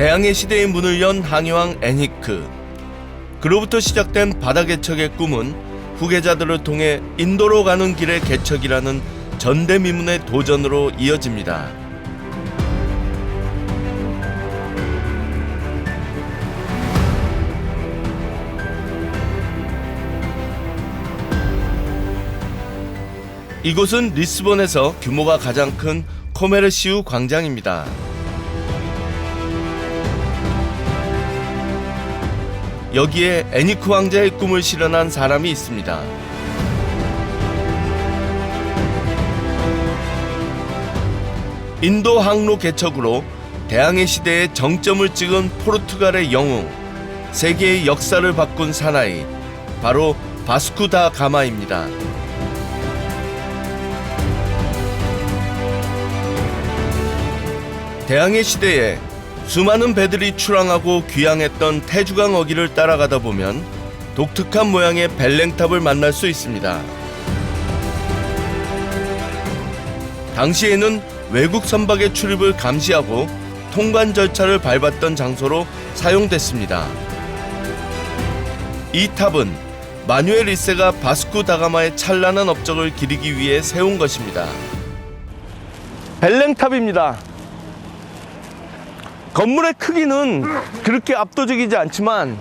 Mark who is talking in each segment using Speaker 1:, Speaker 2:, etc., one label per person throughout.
Speaker 1: 대항해 시대의 문을 연 항해왕 애니크. 그로부터 시작된 바다 개척의 꿈은 후계자들을 통해 인도로 가는 길의 개척이라는 전대미문의 도전으로 이어집니다. 이곳은 리스본에서 규모가 가장 큰 코메르시우 광장입니다. 여기에 애니크 왕자의 꿈을 실현한 사람이 있습니다. 인도 항로 개척으로 대항해 시대의 정점을 찍은 포르투갈의 영웅, 세계의 역사를 바꾼 사나이, 바로 바스쿠 다 가마입니다. 대항해 시대에 수많은 배들이 출항하고 귀향했던 태주강 어기를 따라가다 보면 독특한 모양의 벨랭탑을 만날 수 있습니다. 당시에는 외국 선박의 출입을 감시하고 통관 절차를 밟았던 장소로 사용됐습니다. 이 탑은 마누엘 1세가 바스쿠 다가마의 찬란한 업적을 기리기 위해 세운 것입니다. 벨랭탑입니다. 건물의 크기는 그렇게 압도적이지 않지만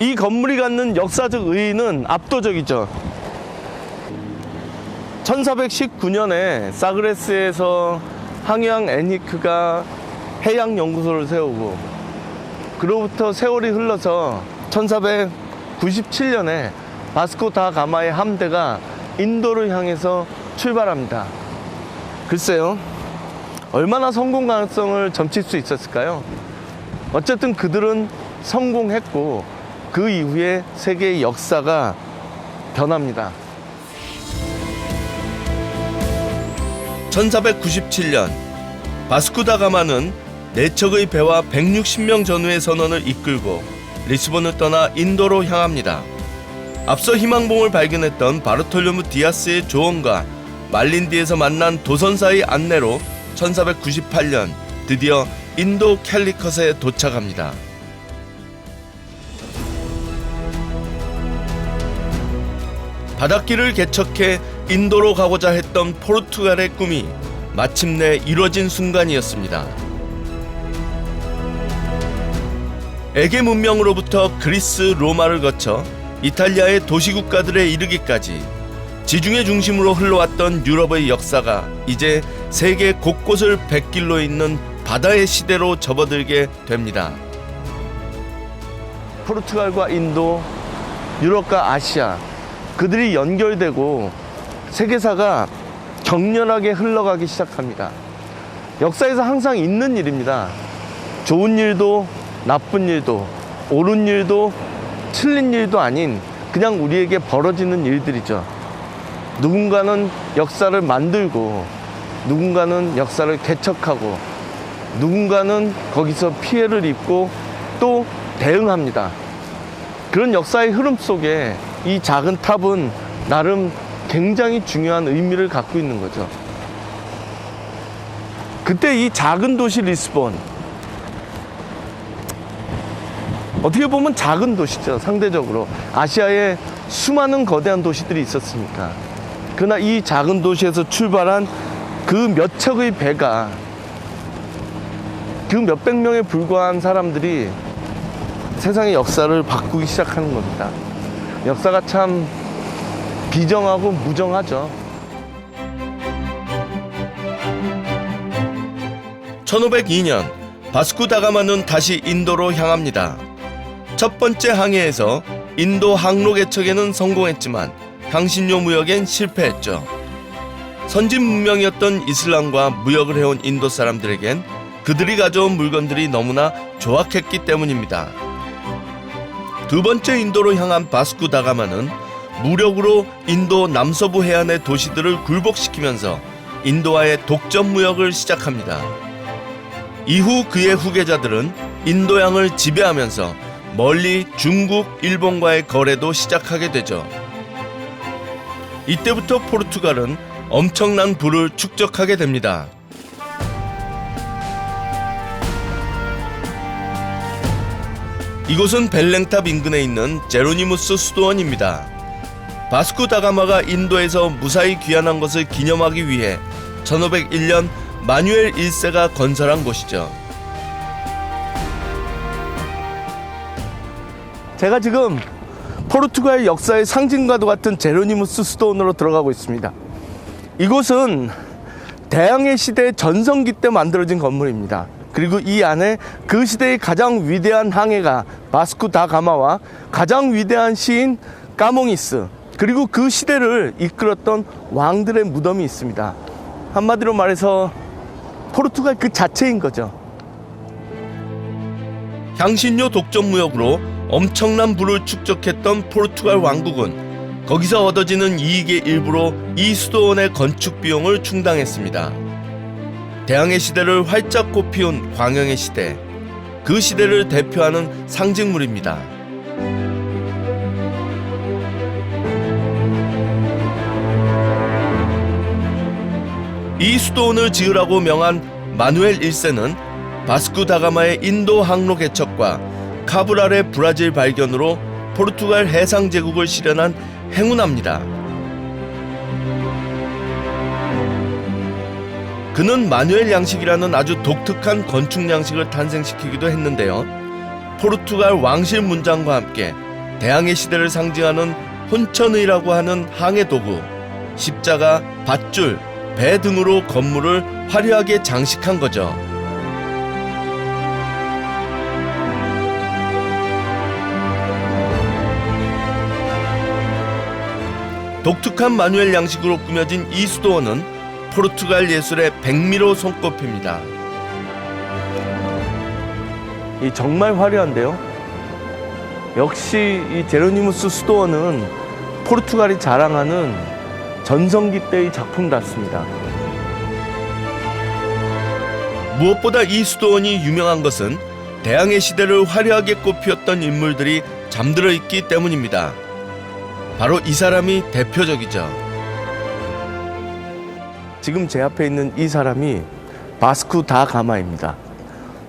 Speaker 1: 이 건물이 갖는 역사적 의의는 압도적이죠. 1419년에 사그레스에서 항해왕 애니크가 해양 연구소를 세우고 그로부터 세월이 흘러서 1497년에 바스코 다 가마의 함대가 인도를 향해서 출발합니다. 글쎄요. 얼마나 성공 가능성을 점칠 수 있었을까요? 어쨌든 그들은 성공했고 그 이후에 세계의 역사가 변합니다. 1497년 바스쿠다 가마는 내척의 배와 160명 전후의 선원을 이끌고 리스본을 떠나 인도로 향합니다. 앞서 희망봉을 발견했던 바르톨로무 디아스의 조언과 말린디에서 만난 도선사의 안내로 1498년 드디어 인도 캘리컷에 도착합니다. 바닷길을 개척해 인도로 가고자 했던 포르투갈의 꿈이 마침내 이뤄진 순간이었습니다. 에게 문명으로부터 그리스, 로마를 거쳐 이탈리아의 도시국가들에 이르기까지 지중해 중심으로 흘러왔던 유럽의 역사가 이제 세계 곳곳을 백길로 잇는 바다의 시대로 접어들게 됩니다. 포르투갈과 인도, 유럽과 아시아 그들이 연결되고 세계사가 격렬하게 흘러가기 시작합니다. 역사에서 항상 있는 일입니다. 좋은 일도 나쁜 일도 옳은 일도 틀린 일도 아닌 그냥 우리에게 벌어지는 일들이죠. 누군가는 역사를 만들고 누군가는 역사를 개척하고 누군가는 거기서 피해를 입고 또 대응합니다. 그런 역사의 흐름 속에 이 작은 탑은 나름 굉장히 중요한 의미를 갖고 있는 거죠. 그때 이 작은 도시 리스본 어떻게 보면 작은 도시죠 상대적으로 아시아에 수많은 거대한 도시들이 있었으니까 그러나 이 작은 도시에서 출발한 그 몇 척의 배가 그 몇백 명에 불과한 사람들이 세상의 역사를 바꾸기 시작하는 겁니다. 역사가 참 비정하고 무정하죠. 1502년 바스쿠 다가마는 다시 인도로 향합니다. 첫 번째 항해에서 인도 항로 개척에는 성공했지만 향신료 무역엔 실패했죠. 선진 문명이었던 이슬람과 무역을 해온 인도 사람들에겐 그들이 가져온 물건들이 너무나 조악했기 때문입니다. 두 번째 인도로 향한 바스쿠 다가마는 무력으로 인도 남서부 해안의 도시들을 굴복시키면서 인도와의 독점 무역을 시작합니다. 이후 그의 후계자들은 인도양을 지배하면서 멀리 중국, 일본과의 거래도 시작하게 되죠. 이때부터 포르투갈은 엄청난 부를 축적하게 됩니다. 이곳은 벨랭탑 인근에 있는 제로니무스 수도원입니다. 바스코 다가마가 인도에서 무사히 귀환한 것을 기념하기 위해 1501년 마뉴엘 1세가 건설한 곳이죠. 제가 지금 포르투갈 역사의 상징과도 같은 제로니무스 수도원으로 들어가고 있습니다. 이곳은 대항해 시대 전성기 때 만들어진 건물입니다. 그리고 이 안에 그 시대의 가장 위대한 항해가 바스쿠 다 가마와 가장 위대한 시인 까몽이스 그리고 그 시대를 이끌었던 왕들의 무덤이 있습니다. 한마디로 말해서 포르투갈 그 자체인 거죠. 향신료 독점 무역으로 엄청난 부를 축적했던 포르투갈 왕국은 거기서 얻어지는 이익의 일부로 이 수도원의 건축 비용을 충당했습니다. 대항해 시대를 활짝 꽃피운 광영의 시대, 그 시대를 대표하는 상징물입니다. 이 수도원을 지으라고 명한 마누엘 1세는 바스쿠 다가마의 인도 항로 개척과 카브랄의 브라질 발견으로 포르투갈 해상 제국을 실현한 행운합니다. 그는 마누엘 양식이라는 아주 독특한 건축 양식을 탄생시키기도 했는데요. 포르투갈 왕실 문장과 함께 대항해 시대를 상징하는 혼천의라고 하는 항해 도구, 십자가, 밧줄, 배 등으로 건물을 화려하게 장식한 거죠. 독특한 마누엘 양식으로 꾸며진 이 수도원은 포르투갈 예술의 백미로 손꼽힙니다. 이 정말 화려한데요. 역시 이 제로니무스 수도원은 포르투갈이 자랑하는 전성기 때의 작품 같습니다. 무엇보다 이 수도원이 유명한 것은 대항해 시대를 화려하게 꽃피웠던 인물들이 잠들어 있기 때문입니다. 바로 이 사람이 대표적이죠. 지금 제 앞에 있는 이 사람이 바스쿠 다 가마입니다.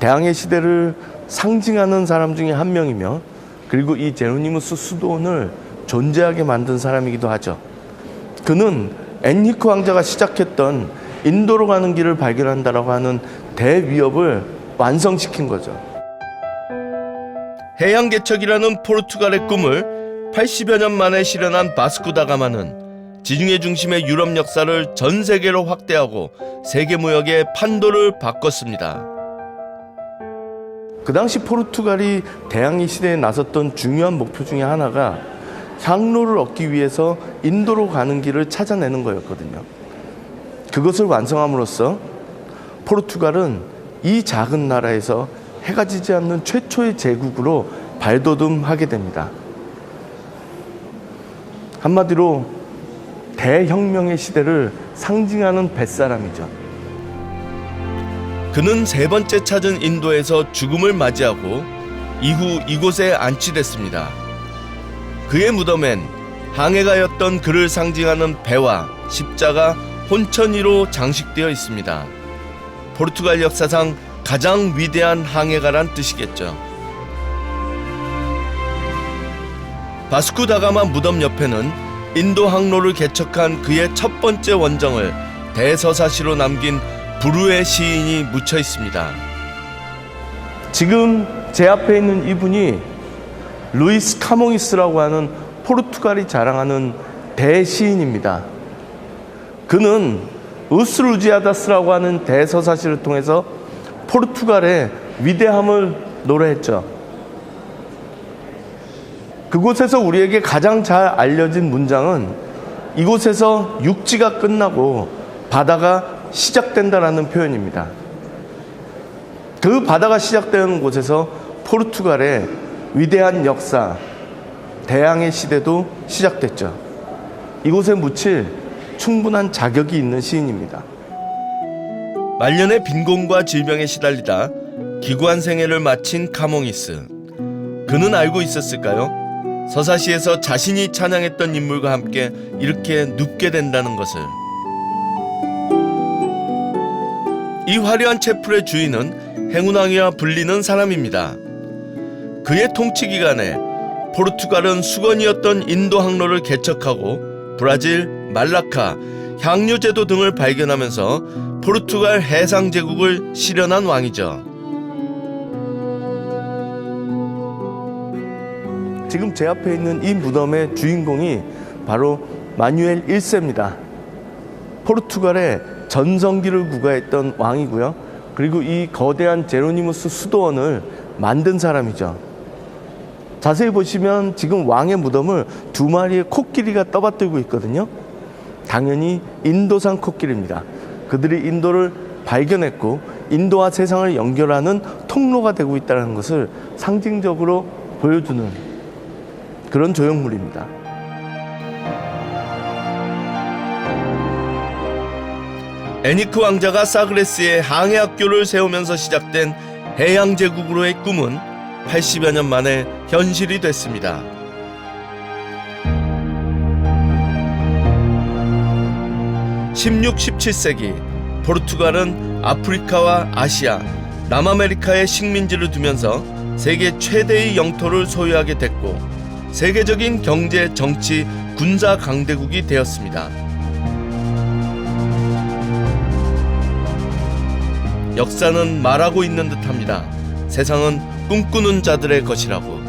Speaker 1: 대항해 시대를 상징하는 사람 중에 한 명이며 그리고 이 제로니무스 수도원을 존재하게 만든 사람이기도 하죠. 그는 엔리크 왕자가 시작했던 인도로 가는 길을 발견한다라고 하는 대위협을 완성시킨 거죠. 해양 개척이라는 포르투갈의 꿈을 80여 년 만에 실현한 바스쿠 다가마는 지중해 중심의 유럽 역사를 전 세계로 확대하고 세계 무역의 판도를 바꿨습니다. 그 당시 포르투갈이 대항해 시대에 나섰던 중요한 목표 중에 하나가 향로를 얻기 위해서 인도로 가는 길을 찾아내는 거였거든요. 그것을 완성함으로써 포르투갈은 이 작은 나라에서 해가 지지 않는 최초의 제국으로 발돋움하게 됩니다. 한마디로 대혁명의 시대를 상징하는 뱃사람이죠. 그는 세 번째 찾은 인도에서 죽음을 맞이하고 이후 이곳에 안치됐습니다. 그의 무덤엔 항해가였던 그를 상징하는 배와 십자가 혼천이로 장식되어 있습니다. 포르투갈 역사상 가장 위대한 항해가란 뜻이겠죠. 바스쿠 다가마 무덤 옆에는 인도 항로를 개척한 그의 첫 번째 원정을 대서사시로 남긴 부르의 시인이 묻혀 있습니다. 지금 제 앞에 있는 이분이 루이스 카몽이스라고 하는 포르투갈이 자랑하는 대시인입니다. 그는 우스루지아다스라고 하는 대서사시를 통해서 포르투갈의 위대함을 노래했죠. 그곳에서 우리에게 가장 잘 알려진 문장은 이곳에서 육지가 끝나고 바다가 시작된다라는 표현입니다. 그 바다가 시작되는 곳에서 포르투갈의 위대한 역사, 대항해 시대도 시작됐죠. 이곳에 묻힐 충분한 자격이 있는 시인입니다. 말년의 빈곤과 질병에 시달리다 기구한 생애를 마친 카몽이스. 그는 알고 있었을까요? 서사시에서 자신이 찬양했던 인물과 함께 이렇게 눕게 된다는 것을. 이 화려한 채플의 주인은 행운왕이와 불리는 사람입니다. 그의 통치 기간에 포르투갈은 수건이었던 인도 항로를 개척하고 브라질, 말라카, 향유 제도 등을 발견하면서 포르투갈 해상 제국을 실현한 왕이죠. 지금 제 앞에 있는 이 무덤의 주인공이 바로 마뉴엘 1세입니다. 포르투갈의 전성기를 구가했던 왕이고요. 그리고 이 거대한 제로니무스 수도원을 만든 사람이죠. 자세히 보시면 지금 왕의 무덤을 두 마리의 코끼리가 떠받들고 있거든요. 당연히 인도산 코끼리입니다. 그들이 인도를 발견했고 인도와 세상을 연결하는 통로가 되고 있다는 것을 상징적으로 보여주는 그런 조형물입니다. 애니크 왕자가 사그레스에 항해 학교를 세우면서 시작된 해양 제국으로의 꿈은 80여 년 만에 현실이 됐습니다. 16, 17세기 포르투갈은 아프리카와 아시아, 남아메리카의 식민지를 두면서 세계 최대의 영토를 소유하게 됐고 세계적인 경제, 정치, 군사 강대국이 되었습니다. 역사는 말하고 있는 듯합니다. 세상은 꿈꾸는 자들의 것이라고.